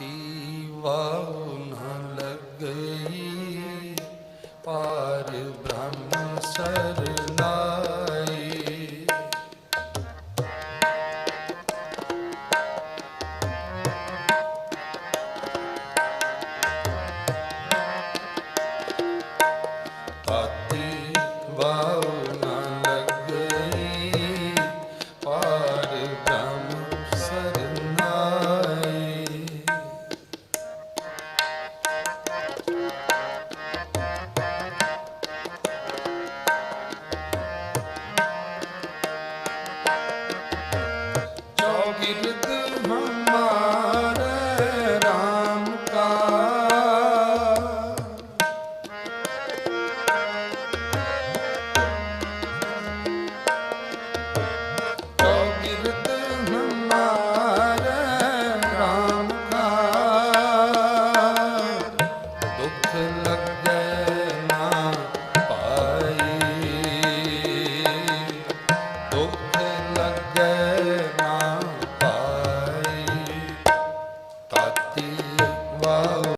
ਤਾਤੀ ਵਾਉ ਨ ਲੱਗਈ। ਪਾਰ ਬ੍ਰਹਮ ਸਰਨਾਈ ਦੁੱਖ ਲੱਗੈ ਨਾ ਪਾਈ। ਦੁੱਖ ਲੱਗੈ ਨਾ ਪਾਈ। ਤਾਤੀ